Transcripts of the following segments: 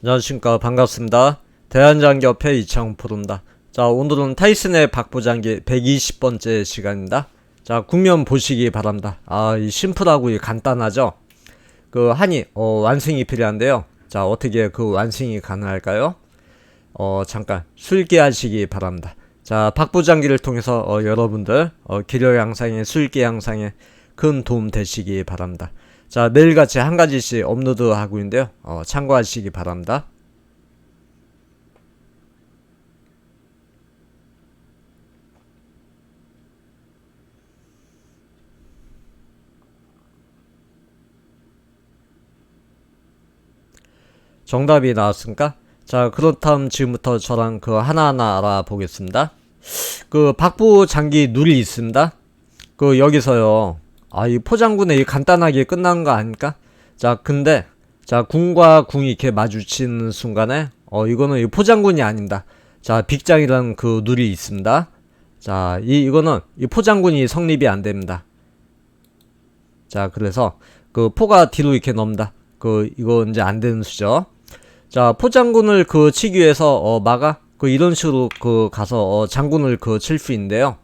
안녕하십니까 반갑습니다. 대한장기협회 이창호프로입니다. 자 오늘은 타이슨의 박부장기 120번째 시간입니다. 자 국면 보시기 바랍니다. 아이 심플하고 이 간단하죠. 그 한이 어, 완승이 필요한데요. 자 어떻게 그 완승이 가능할까요? 어 잠깐 술기하시기 바랍니다. 자 박부장기를 통해서 어, 여러분들 어, 기력 양상에 술기 양상에 큰 도움 되시기 바랍니다. 자 매일같이 한 가지씩 업로드 하고 있는데요. 어, 참고하시기 바랍니다. 정답이 나왔습니까? 자, 그렇다면 지금부터 저랑 그 하나하나 알아보겠습니다. 그 박부 장기 누리 있습니다. 그 여기서요. 아, 이 포장군에 이 간단하게 끝난 거 아닙니까? 자, 근데 자, 궁과 궁이 이렇게 마주치는 순간에 어, 이거는 이 포장군이 아닙니다. 자, 빅장이라는 그 누리 있습니다. 자, 이 이거는 이 포장군이 성립이 안 됩니다. 자, 그래서 그 포가 뒤로 이렇게 넘다. 그 이거 이제 안 되는 수죠. 자, 포장군을 그 치기 위해서 어 막아 그 이런 식으로 그 가서 어 장군을 그 칠수 있는데요.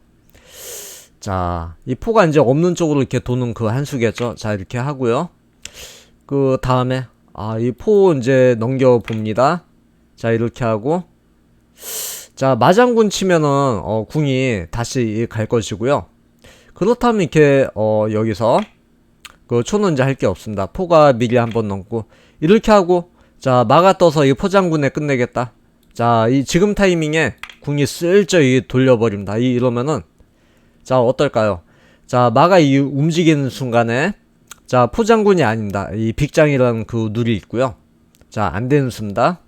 자, 이 포가 이제 없는 쪽으로 이렇게 도는 그 한 수겠죠. 자, 이렇게 하고요. 그 다음에 아, 이 포 이제 넘겨 봅니다. 자, 이렇게 하고 자, 마장군 치면은 어 궁이 다시 갈 것이고요. 그렇다면 이렇게 어 여기서 그 초는 이제 할 게 없습니다. 포가 미리 한번 넘고 이렇게 하고 자 마가 떠서 이 포장군에 끝내겠다. 자 이 지금 타이밍에 궁이 슬쩍 이 돌려버립니다. 이 이러면은 자 어떨까요? 자 마가 이 움직이는 순간에 자 포장군이 아닙니다. 이 빅장이라는 그 누리 있고요. 자 안 되는 수입니다.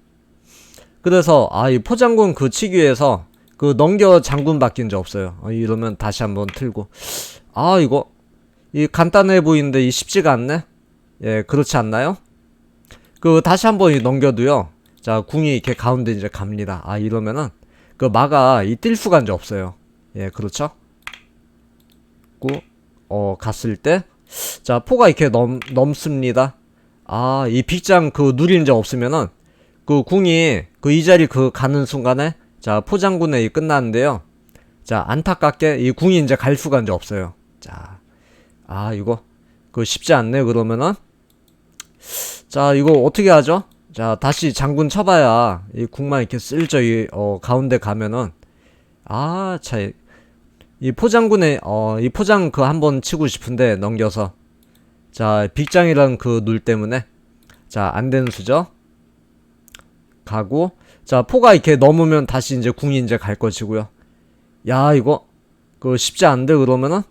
그래서 아 이 포장군 그 치기 위해서 그 넘겨 장군 바뀐 적 없어요. 어, 이러면 다시 한번 틀고 아 이거 이 간단해 보이는데 이 쉽지가 않네. 예, 그렇지 않나요? 그 다시 한번 이 넘겨도요. 자, 궁이 이렇게 가운데 이제 갑니다. 아, 이러면은 그 마가 이 뛸 수가 이제 없어요. 예, 그렇죠? 고, 어, 갔을 때 자, 포가 이렇게 넘 넘습니다. 아, 이 빅장 그 누리 이제 없으면은 그 궁이 그 이 자리 그 가는 순간에 자, 포장군에 이 끝나는데요. 자, 안타깝게 이 궁이 이제 갈 수가 이제 없어요. 자, 아 이거 그 쉽지 않네 그러면은 자 이거 어떻게 하죠? 자 다시 장군 쳐봐야 이 국만 이렇게 쓸죠 이 어, 가운데 가면은 아차 이 포장군에 어 이 포장 그 한 번 치고 싶은데 넘겨서 자 빅장이랑 그눌 때문에 자 안되는 수죠 가고 자 포가 이렇게 넘으면 다시 이제 궁이 이제 갈 것이고요 야 이거 그 쉽지 않은데 그러면은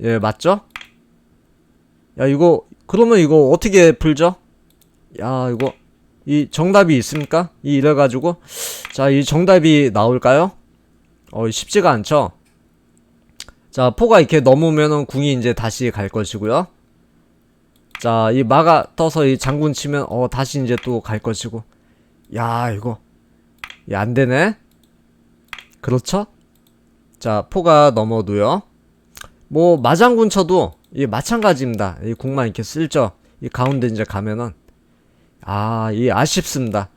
예, 맞죠? 야, 이거, 그러면 이거 어떻게 풀죠? 야, 이거, 이 정답이 있습니까? 이 이래가지고. 자, 이 정답이 나올까요? 어, 쉽지가 않죠? 자, 포가 이렇게 넘으면은 궁이 이제 다시 갈 것이고요. 자, 이 마가 떠서 이 장군 치면, 어, 다시 이제 또 갈 것이고. 야, 이거. 야, 안 되네? 그렇죠? 자, 포가 넘어도요. 뭐 마장군 쳐도 이 마찬가지입니다. 이 궁만 이렇게 쓸죠. 이 가운데 이제 가면은 아, 이 아쉽습니다.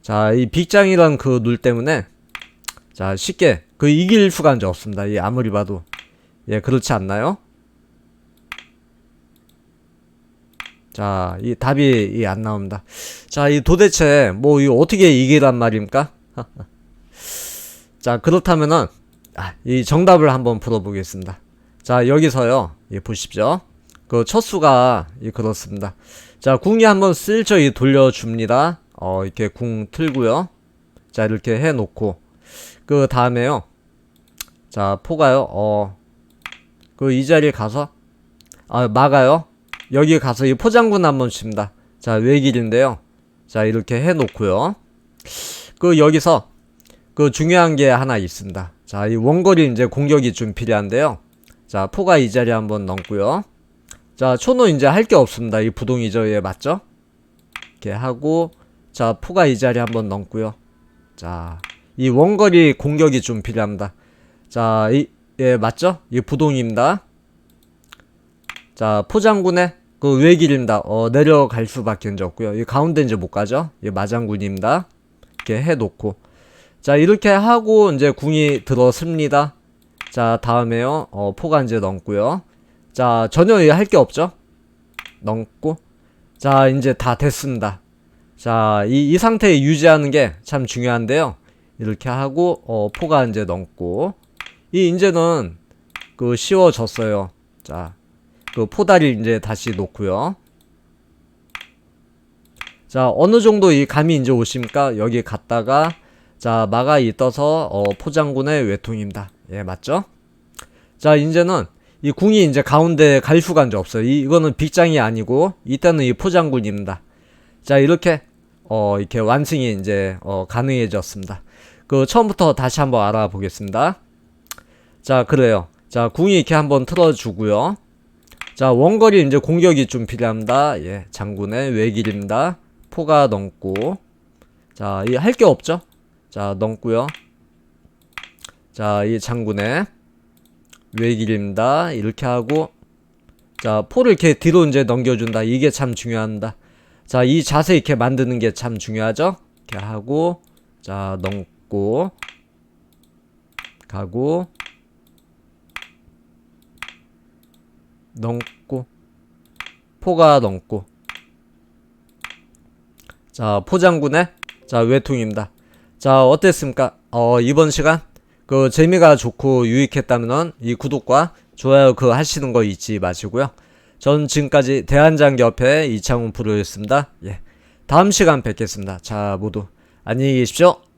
자, 이 빅장이란 그눌 때문에 자, 쉽게 그 이길 수가 이제 없습니다. 이 아무리 봐도 예, 그렇지 않나요? 자, 이 답이 이 안 나옵니다. 자, 이 도대체 뭐 이 어떻게 이기란 말입니까? 자, 그렇다면은 아, 이 정답을 한번 풀어보겠습니다. 자 여기서요 예, 보십시오 그 첫 수가 예, 그렇습니다 자 궁이 한번 슬쩍 이 돌려줍니다 어 이렇게 궁 틀고요 자 이렇게 해 놓고 그 다음에요 자 포가요 어 그 이 자리에 가서 아 막아요 여기 가서 이 포장군 한번 칩니다 자 외길인데요 자 이렇게 해놓고요 그 여기서 그 중요한 게 하나 있습니다 자 이 원거리 이제 공격이 좀 필요한데요 자, 포가 이 자리 한번 넘고요. 자, 초는 이제 할 게 없습니다. 이 부동이죠. 예, 맞죠? 이렇게 하고 자, 포가 이 자리 한번 넘고요. 자, 이 원거리 공격이 좀 필요합니다. 자, 이 예, 맞죠? 이 부동입니다. 자, 포장군에 그 외길입니다. 어, 내려갈 수밖에 없고요. 이 가운데 이제 못 가죠. 이 마장군입니다. 이렇게 해놓고. 자, 이렇게 하고 이제 궁이 들어섭니다. 자, 다음에요. 어, 포가 이제 넘고요. 자, 전혀 할 게 없죠? 넘고. 자, 이제 다 됐습니다. 자, 이, 이 상태 유지하는 게 참 중요한데요. 이렇게 하고, 어, 포가 이제 넘고. 이 이제는 그 쉬워졌어요. 자, 그 포다리 이제 다시 놓고요. 자, 어느 정도 이 감이 이제 오십니까? 여기 갔다가, 자, 마가 이 떠서, 어, 포장군의 외통입니다. 예, 맞죠? 자, 이제는 이 궁이 이제 가운데 갈 수가 이제 없어요. 이, 이거는 빅장이 아니고, 이때는 이 포장군입니다. 자, 이렇게, 어, 이렇게 완승이 이제, 어, 가능해졌습니다. 그, 처음부터 다시 한번 알아보겠습니다. 자, 그래요. 자, 궁이 이렇게 한번 틀어주고요. 자, 원거리 이제 공격이 좀 필요합니다. 예, 장군의 외길입니다. 포가 넘고. 자, 이 할 게 없죠? 자, 넘고요. 자, 이 장군의 외길입니다. 이렇게 하고. 자, 포를 이렇게 뒤로 이제 넘겨준다. 이게 참 중요합니다. 자, 이 자세 이렇게 만드는 게 참 중요하죠? 이렇게 하고. 자, 넘고. 가고. 넘고 포가 넘고. 자 포장군의 자 외통입니다. 자 어땠습니까? 어 이번 시간 그 재미가 좋고 유익했다면 이 구독과 좋아요 그 하시는 거 잊지 마시고요. 전 지금까지 대한장협회 이창훈 프로였습니다. 예 다음 시간 뵙겠습니다. 자 모두 안녕히 계십시오